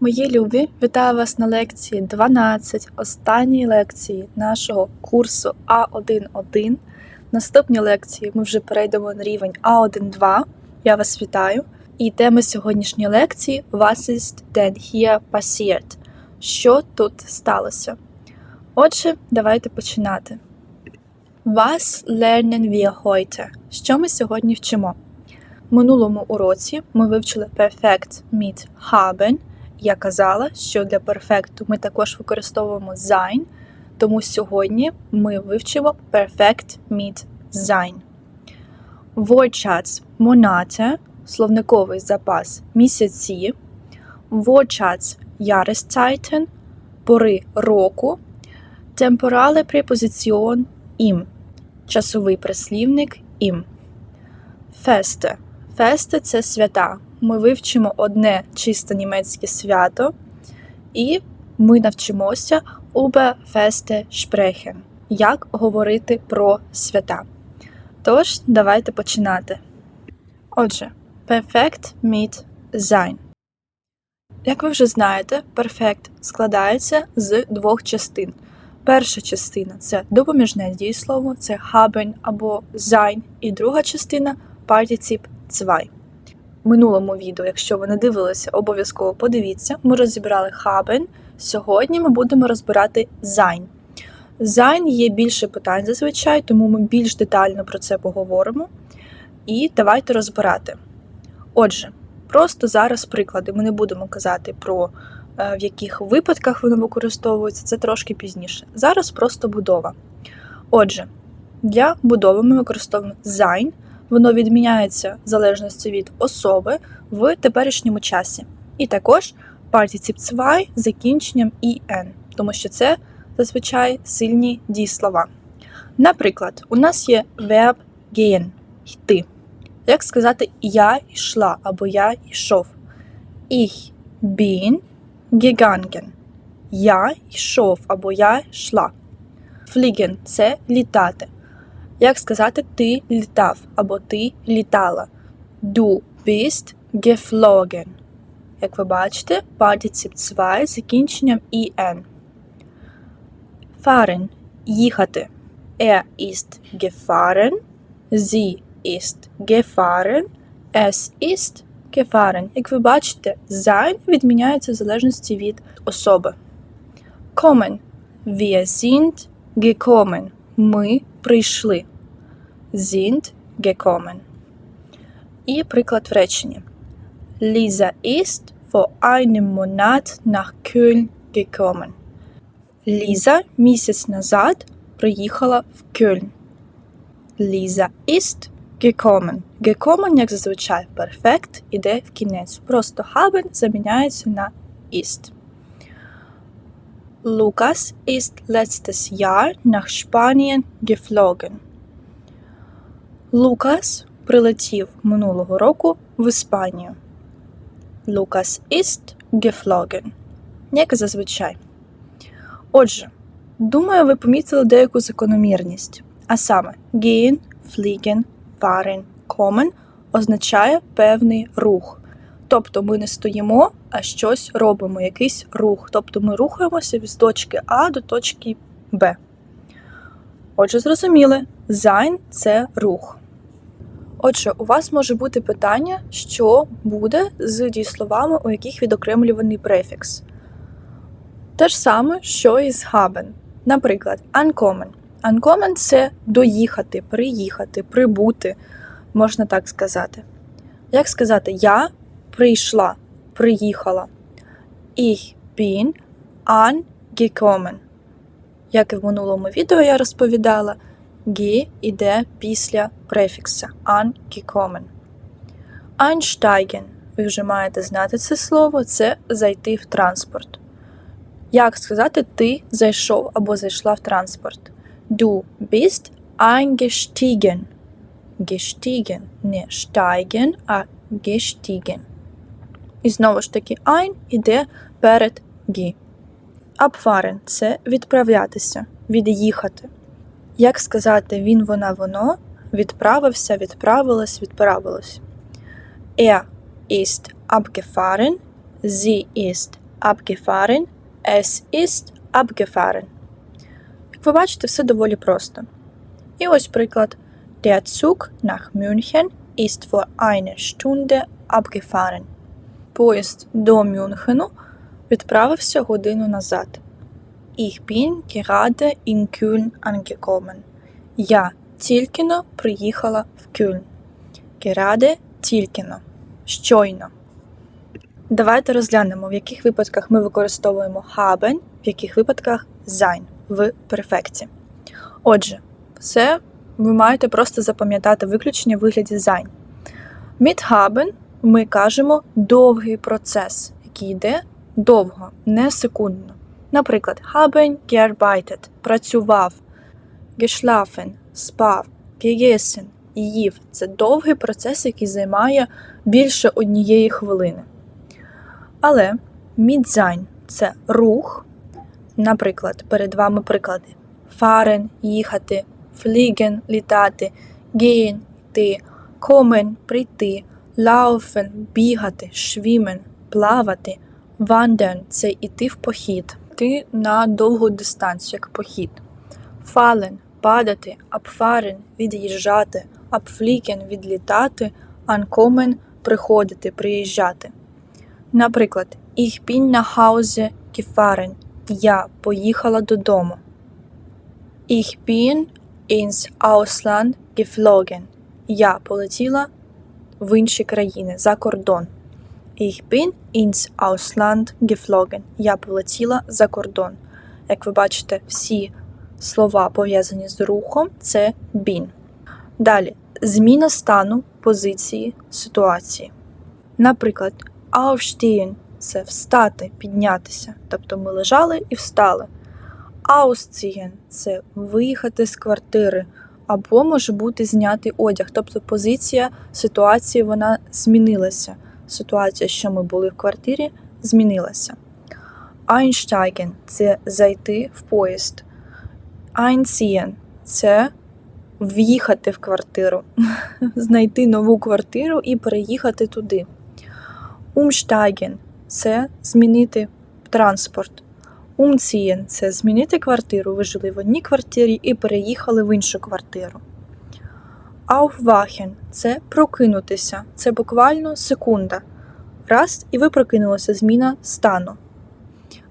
Мої любі, вітаю вас на лекції 12, останній лекції нашого курсу А1.1. В наступній лекції ми вже перейдемо на рівень А1.2. Я вас вітаю. І тема сьогоднішньої лекції Was ist denn hier passiert? Що тут сталося? Отже, давайте починати. Was lernen wir heute? Що ми сьогодні вчимо? В минулому уроці ми вивчили perfect mit haben. Я казала, що для перфекту ми також використовуємо sein, тому сьогодні ми вивчимо perfect mit sein. Wortschatz Monate, словниковий запас місяці, Wortschatz Jahreszeiten, пори року, Temporale Präposition im, часовий прислівник im. Фесте. Фесте це свята. Ми вивчимо одне чисто німецьке свято, і ми навчимося über Feste sprechen. Як говорити про свята. Тож, давайте починати. Отже, perfect mit sein. Як ви вже знаєте, perfect складається з двох частин. Перша частина це допоміжне дієслово, це haben або sein, і друга частина partizip 2. Минулому відео, якщо ви не дивилися, обов'язково подивіться. Ми розібрали haben. Сьогодні ми будемо розбирати sein. Sein є більше питань зазвичай, тому ми більш детально про це поговоримо. І давайте розбирати. Отже, просто зараз приклади. Ми не будемо казати про е, в яких випадках воно використовується, це трошки пізніше. Зараз просто будова. Отже, для будови ми використовуємо sein. Воно відміняється в залежності від особи в теперішньому часі. І також partizip 2 з закінченням «ін», тому що це зазвичай сильні дієслова. Наприклад, у нас є verb gehen – йти. Як сказати я йшла або я йшов? Ich bin gegangen. Я йшов або я йшла. Fliegen – це літати. Як сказати ти літав або ти літала? Du bist geflogen. Як ви бачите, partizip 2 з закінченням «ін». Fahren – їхати. Er ist gefahren. Sie ist gefahren. Es ist gefahren. Як ви бачите, sein відміняється в залежності від особи. Kommen. Wir sind gekommen. Ми прийшли. Sind gekommen. І приклад в реченні. Lisa ist vor einem Monat nach Köln gekommen. Ліза місяць назад приїхала в Кельн. Ліза ist gekommen. Gekommen, як зазвичай, перфект іде в кінець. Просто haben заміняється на ist. Lukas ist letztes Jahr nach Spanien geflogen. Лукас прилетів минулого року в Іспанію. Лукас ist geflogen. Як зазвичай. Отже, думаю, ви помітили деяку закономірність. А саме gehen, fliegen, fahren, kommen означає певний рух. Тобто ми не стоїмо, а щось робимо, якийсь рух. Тобто ми рухаємося від точки А до точки Б. Отже, зрозуміли, sein – це рух. Отже, у вас може бути питання, що буде з дієсловами, у яких відокремлюваний префікс. Те ж саме, що і з haben. Наприклад, uncommon. Uncommon – це доїхати, приїхати, прибути, можна так сказати. Як сказати, я прийшла, приїхала. Ich bin angekommen. Як і в минулому відео я розповідала, Г іде після префікса angekommen. Einsteigen. Ви вже маєте знати це слово, це зайти в транспорт. Як сказати, ти зайшов або зайшла в транспорт? Du bist eingestiegen. Gestiegen. Не steigen, а gestiegen. І знову ж таки, ein іде перед гі. Abfahren – це відправлятися, від'їхати. Як сказати він, вона, воно, відправився, відправилась, відправилось. Er ist abgefahren, sie ist abgefahren, es ist abgefahren. Як ви бачите, все доволі просто. І ось приклад. Der Zug nach München ist vor einer Stunde abgefahren. Поїзд до Мюнхену відправився годину назад. Ich bin gerade in Köln angekommen. Я тільки-но приїхала в Кюльн. Gerade тільки-но. Щойно. Давайте розглянемо, в яких випадках ми використовуємо haben, в яких випадках sein в перфекті. Отже, все ви маєте просто запам'ятати виключення в вигляді sein. Mit haben ми кажемо довгий процес, який йде довго, не секундно. Наприклад, haben gearbeitet – працював, geschlafen – спав, gegessen – їв. Це довгий процес, який займає більше однієї хвилини. Але mit це рух. Наприклад, перед вами приклади: fahren – їхати, fliegen – літати, gehen – йти, kommen – прийти, laufen – бігати, schwimmen – плавати, wandern – це йти в похід, йти на довгу дистанцію, як похід. Fallen – падати, abfahren – від'їжджати, abfliegen – відлітати, ankommen – приходити, приїжджати. Наприклад, ich bin nach Hause gefahren. Я поїхала додому. Ich bin ins Ausland geflogen. Я полетіла в інші країни за кордон. Ich bin ins Ausland geflogen. Я полетіла за кордон. Як ви бачите, всі слова пов'язані з рухом це bin. Далі зміна стану, позиції, ситуації. Наприклад, aufstehen – це встати, піднятися. Тобто ми лежали і встали. Ausziehen – це виїхати з квартири, або може бути знятий одяг. Тобто позиція ситуації вона змінилася. Ситуація, що ми були в квартирі, змінилася. Einsteigen – це зайти в поїзд. Einziehen – це в'їхати в квартиру, знайти нову квартиру і переїхати туди. Umsteigen – це змінити транспорт. Umziehen – це змінити квартиру. Ви жили в одній квартирі і переїхали в іншу квартиру. Aufwachen – це прокинутися. Це буквально секунда. Раз, і ви прокинулися зміна стану.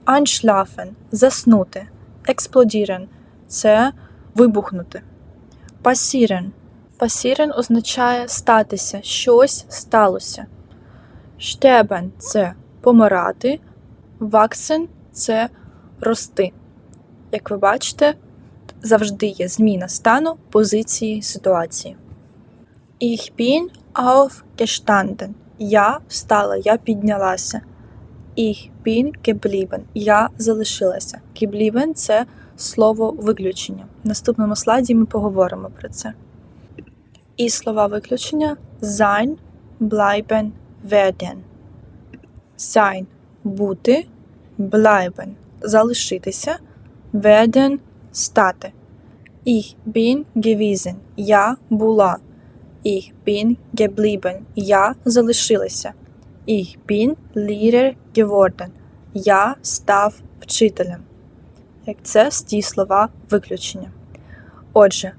Einschlafen – заснути. Explodieren – це вибухнути. Passieren. Passieren означає статися, щось сталося. Sterben – це помирати. Wachsen – це рости. Як ви бачите, завжди є зміна стану, позиції, ситуації. Ich bin aufgestanden. Я встала, я піднялася. Ich bin geblieben. Я залишилася. Geblieben – це слово виключення. В наступному слайді ми поговоримо про це. І слова виключення sein, bleiben, werden. Sein – бути, bleiben – залишитися, werden – стати. Ich bin gewesen. Я була. Ich bin geblieben. Я залишилася. Ich bin Lehrer geworden. Я став вчителем. Як це ті слова виключення. Отже,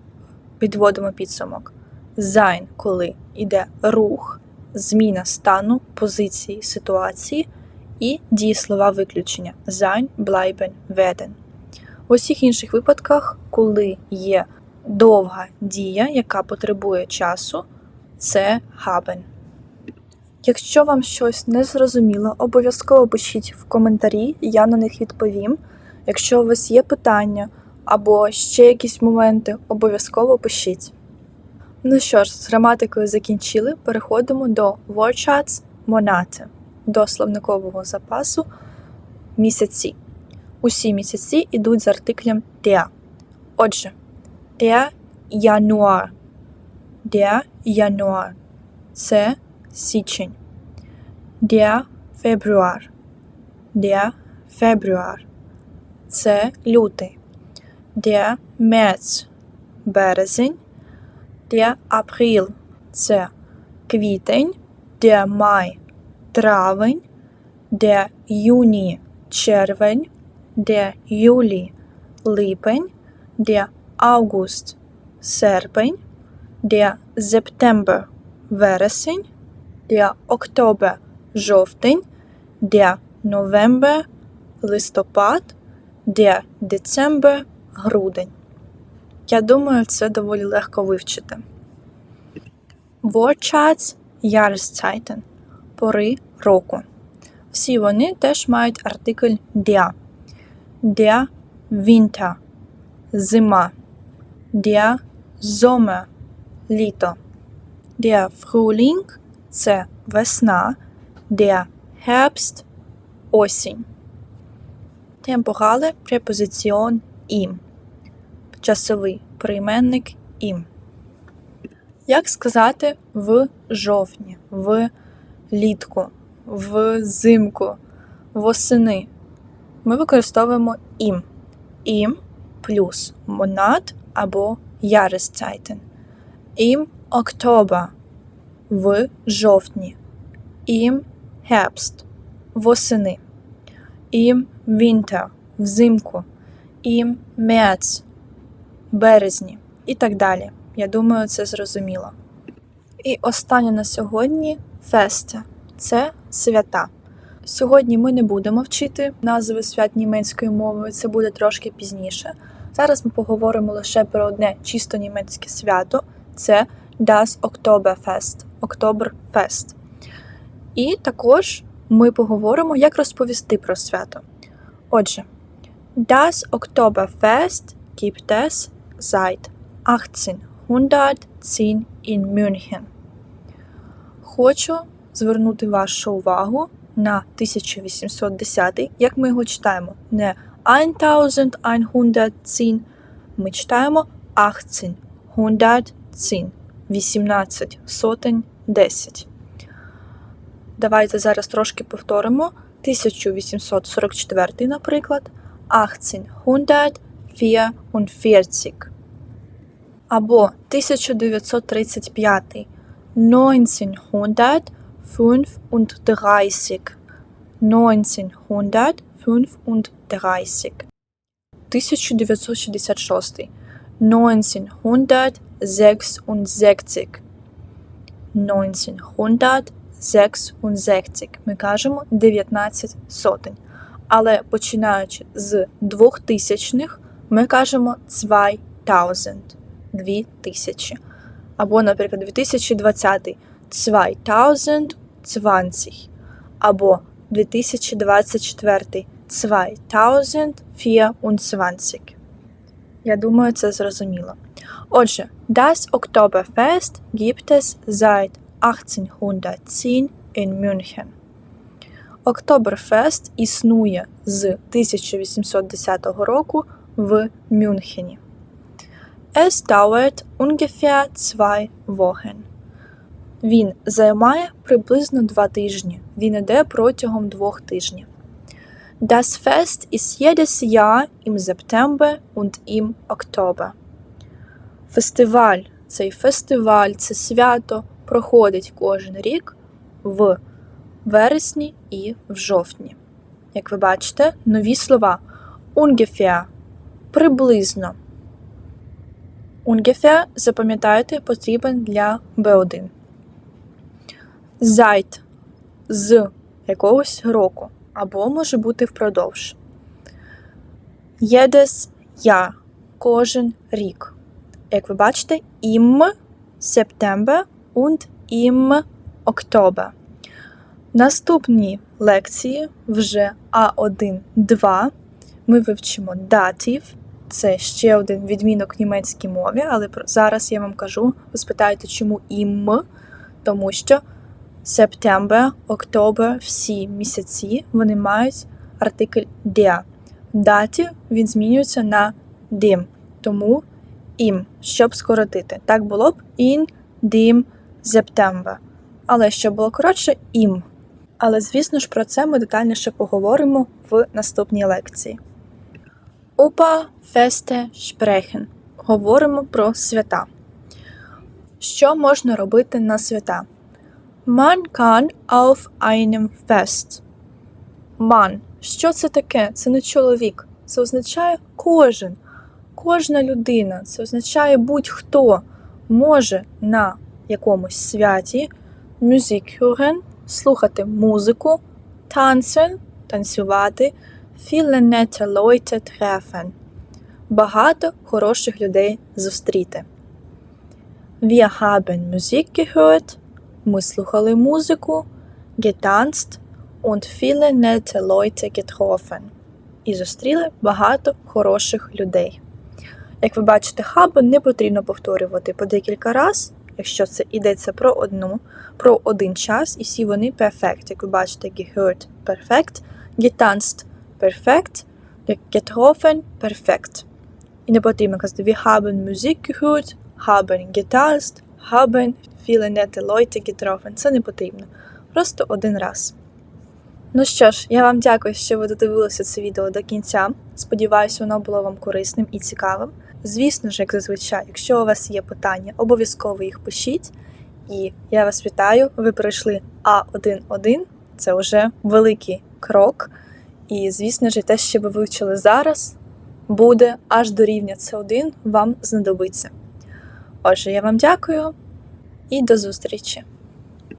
підводимо підсумок. Sein, коли йде рух, зміна стану, позиції, ситуації і дієслова виключення. Sein, bleiben, werden. У всіх інших випадках, коли є довга дія, яка потребує часу, це haben. Якщо вам щось не зрозуміло, обов'язково пишіть в коментарі, я на них відповім. Якщо у вас є питання або ще якісь моменти, обов'язково пишіть. Ну що ж, з граматикою закінчили. Переходимо до Wortschatz Monate, до словникового запасу місяці. Усі місяці йдуть з артиклем der. Отже, der Januar. Der Januar. Це січень. Der Februar. Der Februar. Це лютий. Der März. Березень. Der April. Це квітень. Der Mai. Травень. Der Juni. червень, der Juli липень, der August серпень, der September вересень, der Oktober жовтень, der November листопад, der Dezember грудень. Я думаю, це доволі легко вивчити. Wortschatz Jahreszeiten – пори року. Всі вони теж мають артикль der. Der Winter – зима. Der Sommer – літо. Der Frühling – це весна. Der Herbst – осінь. Темпорале препозиціон ім. Часовий прийменник ім. Як сказати в жовтні, в літку, взимку, восени? Ми використовуємо ім. Ім плюс монат або Jahreszeiten. Ім Октобер в жовтні. Ім Herbst восени. Ім Winter взимку. Ім März березні і так далі. Я думаю, це зрозуміло. І останнє на сьогодні фесте це свята. Сьогодні ми не будемо вчити назви свят німецькою мовою, це буде трошки пізніше. Зараз ми поговоримо лише про одне чисто німецьке свято це Das Oktoberfest, Октоберфест. І також ми поговоримо, як розповісти про свято. Отже, Das Oktoberfest gibt es seit 1810 in München. Хочу звернути вашу увагу на 1810, як ми його читаємо. Не 1110, ми читаємо 1810, 18 сотень 10. Давайте зараз трошки повторимо. 1844, наприклад, 1844 або 1935 1935 1935 1966 1966 1966 ми кажемо 19 сотень. Але починаючи з 2000-х, ми кажемо 2000, 2000. Або, наприклад, 2020 2020 або 2024 2024. Я думаю, це зрозуміло. Отже, das Oktoberfest gibt es seit 1810 in München. Октоберфест існує з 1810 року в Мюнхені. Es dauert ungefähr zwei Wochen. Він займає приблизно два тижні. Він іде протягом двох тижнів. Das Fest ist jedes Jahr im September und im Oktober. Фестиваль, цей фестиваль, це свято проходить кожен рік в вересні і в жовтні. Як ви бачите, нові слова ungefähr приблизно. Ungefähr, запам'ятайте, потрібен для B1. Seit з якогось року або може бути впродовж. Jedes Jahr кожен рік. Як ви бачите, im September und im Oktober. Наступні лекції вже А1-2. Ми вивчимо датів. Це ще один відмінок в німецькій мові, але зараз я вам кажу, ви спитаєте, чому ім, тому що Септембер, Октобер, всі місяці вони мають артикль der. Даті він змінюється на dim, тому ім, щоб скоротити. Так було б in dim September. Але щоб було коротше, ім. Але, звісно ж, про це ми детальніше поговоримо в наступній лекції. Опа фесте sprechen. Говоримо про свята. Що можна робити на свята? Man kann auf einem Fest. Man Що це таке? Це не чоловік. Це означає кожен, кожна людина. Це означає будь-хто може на якомусь святі Musik слухати музику, tanzen, танцювати, viele nette treffen. Багато хороших людей зустріти. Wir haben Musik gehört, ми слухали музику, getanzt und viele nette Leute getroffen. І зустріли багато хороших людей. Як ви бачите, haben не потрібно повторювати по декілька разів, якщо це йдеться про одну, про один час, і всі вони перфект. Як ви бачите, gehört – перфект, getanzt – перфект, getroffen – перфект. І не потрібно казати wir haben Musik gehört, haben getanzt, haben nette Leute getroffen. Це не потрібно. Просто один раз. Ну що ж, я вам дякую, що ви додивилися це відео до кінця. Сподіваюсь, воно було вам корисним і цікавим. Звісно ж, як зазвичай, якщо у вас є питання, обов'язково їх пишіть. І я вас вітаю. Ви пройшли А1-1. Це вже великий крок. І, звісно ж, те, що ви вивчили зараз, буде аж до рівня С1 вам знадобиться. Отже, я вам дякую і до зустрічі!